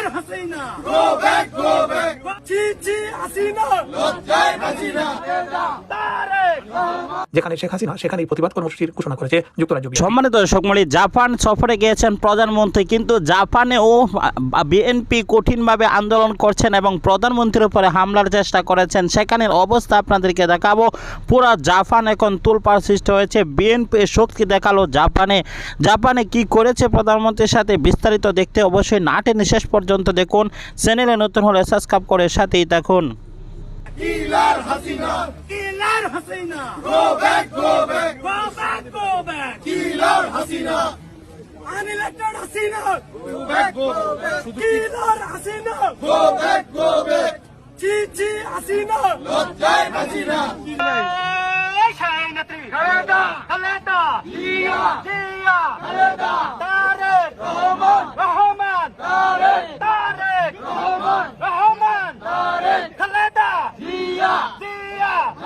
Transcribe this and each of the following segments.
Killer Hasina. Go back go back চি চি হাসিনা। লজ্জায় হাসিনা। না। যেখানে শেখ হাসিনা সেখানেই প্রতিবাদ কর্মসূচির ঘোষণা করেছে যুক্তরাজ্য সম্মানিত দর্শক মণ্ডলী, জাপান সফরে গিয়েছেন প্রধানমন্ত্রী কিন্তু জাপানে ও বিএনপি কঠিনভাবে আন্দোলন করছেন এবং প্রধানমন্ত্রীর উপরে হামলার চেষ্টা করেছেন। সেখানের অবস্থা আপনাদেরকে দেখাবো। পুরা জাপান এখন তুলপাড় সৃষ্টি হয়েছে। বিএনপি শক্তি দেখাল জাপানে। জাপানে কি করেছে প্রধানমন্ত্রীর সাথে বিস্তারিত দেখতে অবশ্যই না টেনে শেষ পর্যন্ত দেখুন। চ্যানেলে নতুন হলে সাবস্ক্রাইব করে সাথেই দেখুন Hasina. Hasina Go back, go back. Go back go back killer Hasina. Unelected Hasina Go back, go back. Killer Hasina Go back, go back. জি জি হাসিনা লজ্জায় বাঁচি না। এই শাহিনাত্রী Khaleda Khaleda Zia Zia Khaleda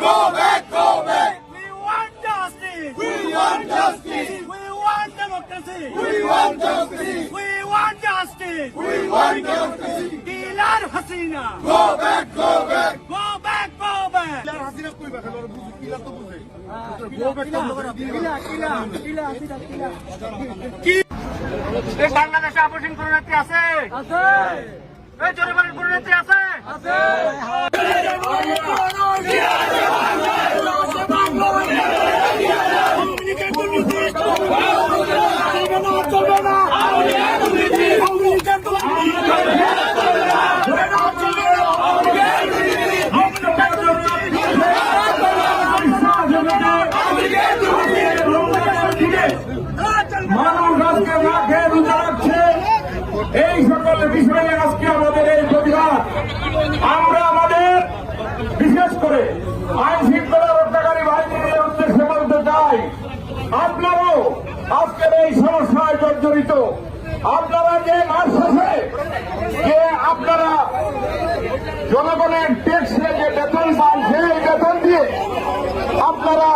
Go back, go back. We want justice We want justice. We want democracy We want justice. We want justice We want justice. Killer Hasina Go back, go back. Go back, go back. এই বাংলাদেশে আপসীন কোন নেত্রী আছে আছে মানুষ আজকে না এই সকল বিষয়ে আজকে আমাদের এই প্রতিবাদ আমরা আমাদের বিশেষ করে আইন শৃঙ্খলা রক্ষাকারী বাহিনীর উদ্দেশ্যে বলতে চাই আপনারাও আজকের এই সমস্যায় জর্জরিত আপনারা যে মাস শেষে যে আপনারা জনগণের ট্যাক্সে যে বেতন পান, সেই বেতন দিয়ে আপনারা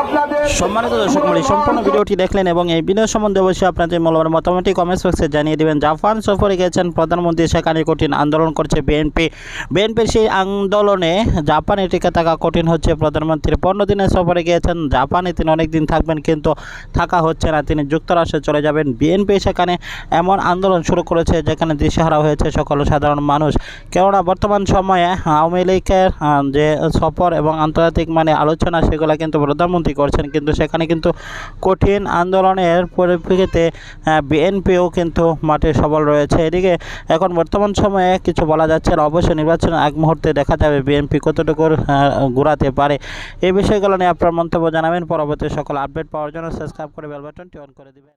আপনাদের সম্মানিত দর্শক মণ্ডলী, সম্পূর্ণ ভিডিওটি দেখলেন এবং এই ভিডিও সম্বন্ধে অবশ্যই আপনাদের মূল্যবান মতামতটি কমেন্টস বক্সে জানিয়ে দেবেন। জাপান সফরে গেছেন প্রধানমন্ত্রী, সেখানে কঠিন আন্দোলন করছে বিএনপি বিএনপির সেই আন্দোলনে জাপানে টিকে থাকা কঠিন হচ্ছে প্রধানমন্ত্রীর। পনেরো দিনের সফরে গিয়েছেন, জাপানে তিনি অনেক দিন থাকবেন কিন্তু থাকা হচ্ছে না, তিনি যুক্তরাষ্ট্রে চলে যাবেন। বিএনপি সেখানে এমন আন্দোলন শুরু করেছে যেখানে দিশেহারা হয়েছে সকল সাধারণ মানুষ। কেননা বর্তমান সময়ে আওয়ামী লীগের যে সফর এবং আন্তর্জাতিক মানে আলোচনা, সেগুলো কিন্তু প্রধানমন্ত্রী করছেন কিন্তু সেখানে কিন্তু কঠিন আন্দোলনের পরিপ্রেক্ষিতে বিএনপিও কিন্তু মাঠে সবল রয়েছে। এদিকে এখন বর্তমান সময়ে কিছু বলা যাচ্ছে না, অবশ্যই নির্বাচনের আগ মুহূর্তে দেখা যাবে বিএনপি কতটুকু ঘোরাতে পারে। এই বিষয়গুলো নিয়ে আপনার মন্তব্য জানাবেন। পরবর্তী সকল আপডেট পাওয়ার জন্য সাবস্ক্রাইব করে বেল বাটনটি অন করে দিবেন।